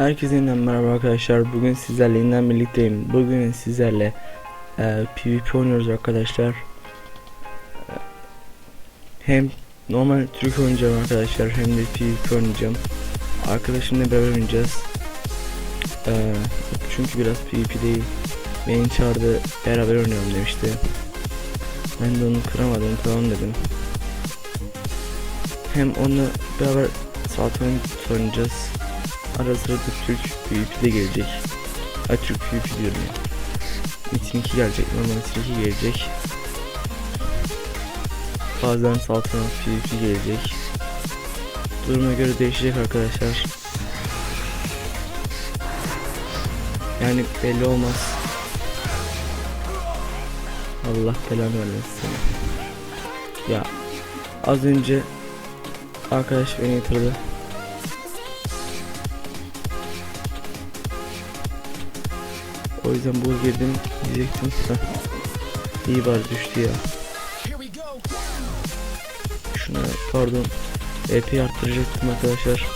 Herkese yeniden merhaba arkadaşlar. Bugün sizlerle yeniden birlikteyim. Bugün sizlerle e, PvP oynuyoruz arkadaşlar. E, Hem normal Türk oynayacağım arkadaşlar hem de PvP oynayacağım. Arkadaşımla beraber oynayacağız. E, çünkü biraz PvP değil. Beni çağırdı beraber oynayalım demişti. Ben de onu kıramadım tamam dedim. Hem onunla beraber saat oynayacağız. Ara sıra da Türk de gelecek. Ha Türk PvP diyorum ya. Metin 2 gelecek. Normal Metin 2 gelecek. Bazen saltanat PvP gelecek. Duruma göre değişecek arkadaşlar. Yani belli olmaz. Allah belanı vermesin. Ya az önce arkadaş beni yatırdı. O yüzden bu girdim diyecektim. İyi bari düştü ya. Şuna pardon. EP arttıracaktım arkadaşlar.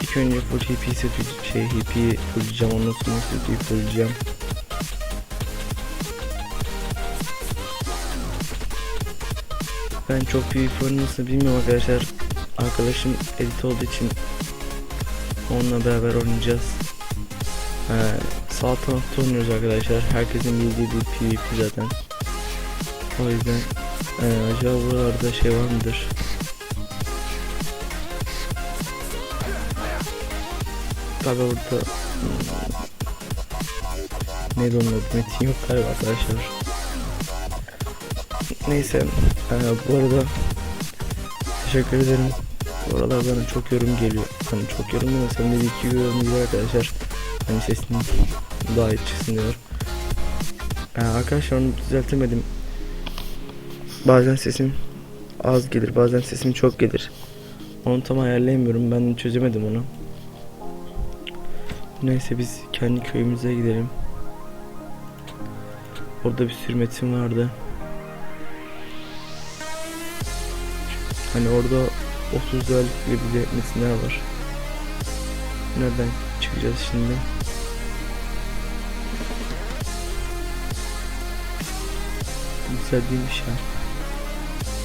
İlk önce full HP set şey HP fulleyeceğim ondan sonra set fulleyeceğim. Ben çok büyük nasıl bilmiyorum arkadaşlar. Arkadaşım edit olduğu için onunla beraber oynayacağız. Ee, sağ tarafta oynuyoruz arkadaşlar. Herkesin bildiği bir PvP zaten. O yüzden ee, acaba buralarda şey var mıdır? Galiba burada hmm, neydi? Metin yok galiba arkadaşlar. Neyse ee, bu arada teşekkür ederim. Bu çok yorum geliyor. Hani çok yorum demesem de bir iki yorum geliyor arkadaşlar. Hani sesim daha iyi çıksın diyor. Ee, arkadaşlar onu düzeltemedim. Bazen sesim az gelir, bazen sesim çok gelir. Onu tam ayarlayamıyorum. Ben çözemedim onu. Neyse biz kendi köyümüze gidelim. Orada bir sürü metin vardı. Hani orada 30 liralık bir metinler var. Nereden çıkacağız şimdi? Güzel değilmiş ya.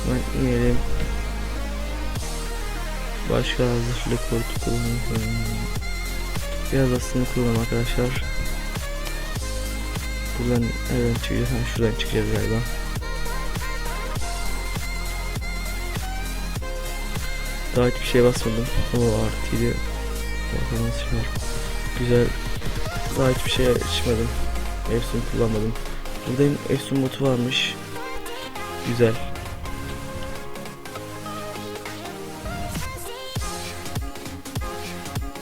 Ben inelim. Başka hazırlık koltuk kullanalım. Biraz aslında kullanalım arkadaşlar. Buradan nereden çıkacağız? Ha, şuradan çıkacağız galiba. Daha hiçbir şey basmadım. O artıydı. Şey var. Güzel. Daha hiçbir şey açmadım. Efsun kullanmadım. Buradayım Efsun botu varmış. Güzel.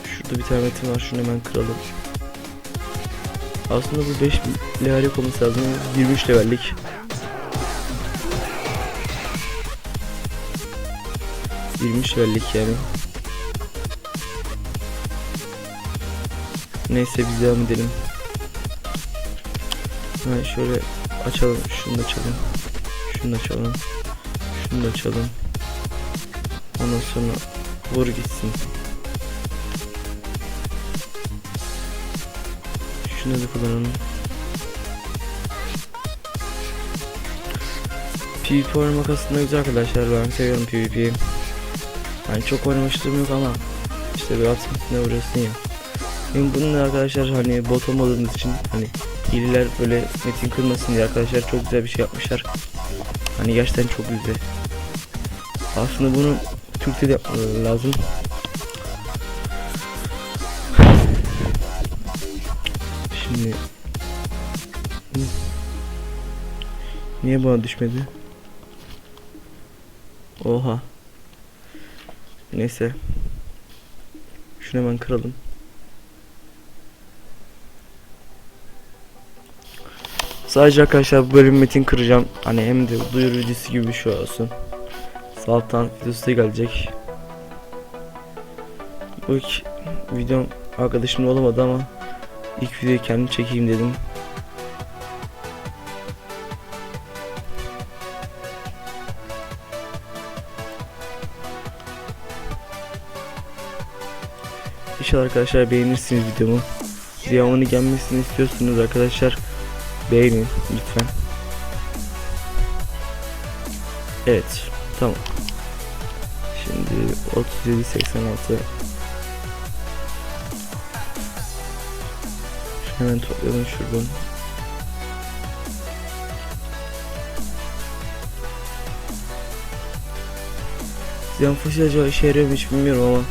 Şurada bir tane metin var. Şunu hemen kıralım. Aslında bu 5 levellik olması lazım. 23 levellik. Yirmiş levellik yani. Neyse biz devam edelim. Ha şöyle açalım. Şunu da açalım. Şunu da açalım. Şunu da açalım. Ondan sonra vur gitsin. Şunu da kullanalım. PvP oynamak aslında güzel arkadaşlar. Ben seviyorum PvP'yi. Yani çok oynamışlığım yok ama işte bir atmasına vuruyorsun ya. Benim bunun arkadaşlar hani bot olmadığımız için hani hileler böyle metin kırmasın diye arkadaşlar çok güzel bir şey yapmışlar. Hani gerçekten çok güzel. Aslında bunu Türkçe'de yapmaları lazım. Şimdi. Niye bana düşmedi? Oha. Neyse. Şunu hemen kıralım. Sadece arkadaşlar bölüm metin kıracağım. Hani hem de duyuru videosu gibi bir şey olsun. Saltan videosu gelecek. Bu ilk videom arkadaşımla olamadı ama ilk videoyu kendim çekeyim dedim. İnşallah arkadaşlar beğenirsiniz videomu. Devamını gelmesini istiyorsunuz arkadaşlar. Beğenin lütfen. Evet. Tamam. Şimdi 37 86 Hemen toplayalım şuradan. Ziyan fosil acaba işe yarıyor hiç bilmiyorum ama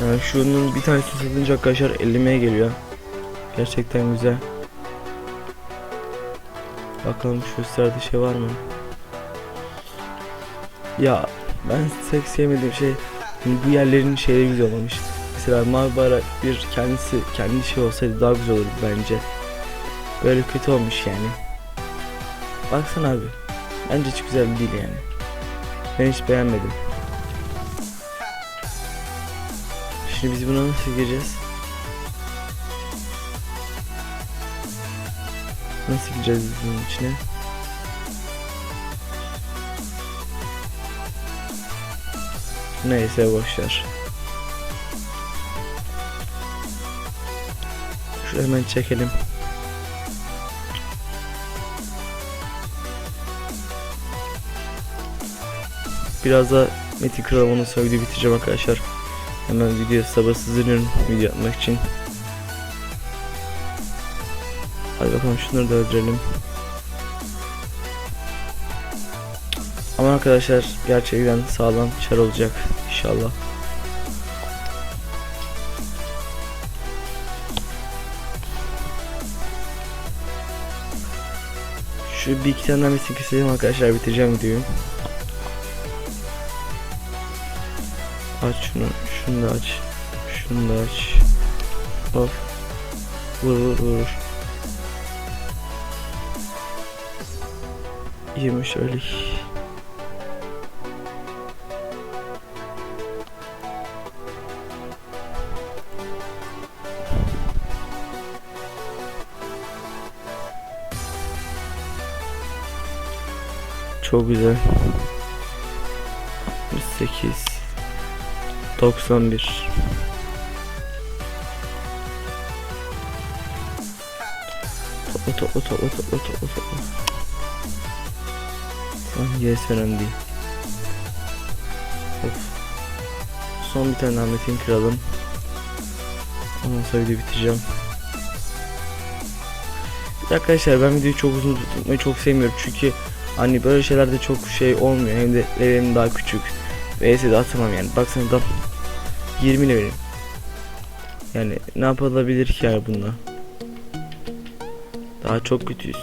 yani şunun bir tanesini satınca arkadaşlar 50'ye geliyor. Gerçekten güzel. Bakalım şu üstlerde şey var mı? Ya ben tek sevmediğim şey bu yerlerin şeyleri güzel olmamış. Mesela mavi bayrak bir kendisi kendi şey olsaydı daha güzel olurdu bence. Böyle kötü olmuş yani. Baksana abi. Bence hiç güzel değil yani. Ben hiç beğenmedim. Şimdi biz buna nasıl gireceğiz? Nasıl gireceğiz bunun içine? Neyse boşver. Şunu hemen çekelim. Biraz da Metin Kral'ın söylediği bitireceğim arkadaşlar. Hemen video sabırsızlanıyorum video yapmak için. Hadi bakalım şunları da öldürelim. Ama arkadaşlar gerçekten sağlam çar olacak inşallah. Şu bir iki tane metin keseceğim arkadaşlar bitireceğim videoyu. Aç şunu, şunu da aç. Şunu da aç. Of. Vur vur vur. Yemiş öyle. Çok güzel. 68 91 Topla topla topla topla topla topla Tamam yes önemli değil. Of. Son bir tane daha metin kıralım Ondan sonra videoyu bitireceğim. Arkadaşlar ben videoyu çok uzun tutmayı çok sevmiyorum. Çünkü Hani böyle şeylerde çok şey olmuyor. Hem de levelim daha küçük. VS de atamam yani. Baksana da 20 levelim. Yani ne yapılabilir ki yani bununla? Daha çok kötüyüz.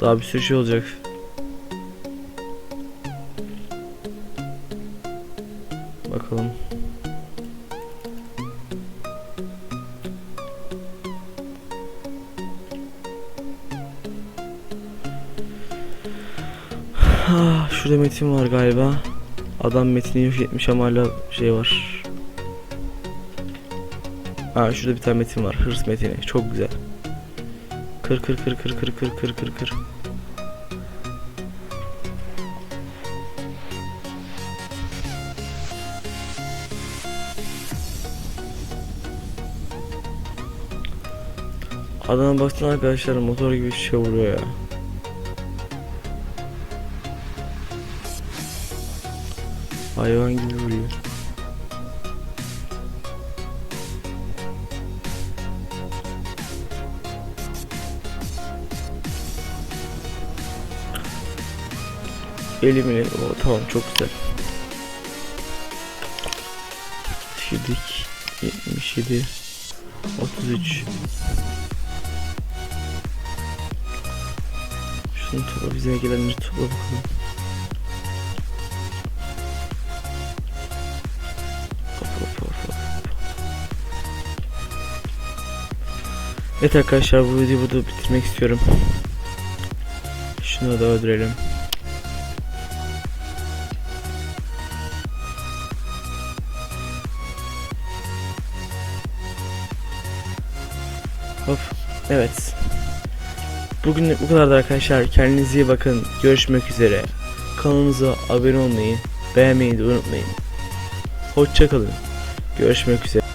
Daha bir sürü şey olacak Bakalım Ah, şurada metin var galiba. Adam metini yok etmiş ama hala şey var. Ha şurada bir tane metin var. Hırs metini. Çok güzel. Kır kır kır kır kır kır kır kır kır. Adama baksana arkadaşlar motor gibi bir şey vuruyor ya. Hayvan gibi vuruyor. Elimine o tamam çok güzel. Şidik 77 33 Şunu topla bize gelenleri topla bakalım. Evet arkadaşlar bu videoyu burada bitirmek istiyorum. Şunu da öldürelim. Hop. Evet. Bugün bu kadar da arkadaşlar. Kendinize iyi bakın. Görüşmek üzere. Kanalımıza abone olmayı, beğenmeyi de unutmayın. Hoşçakalın. Görüşmek üzere.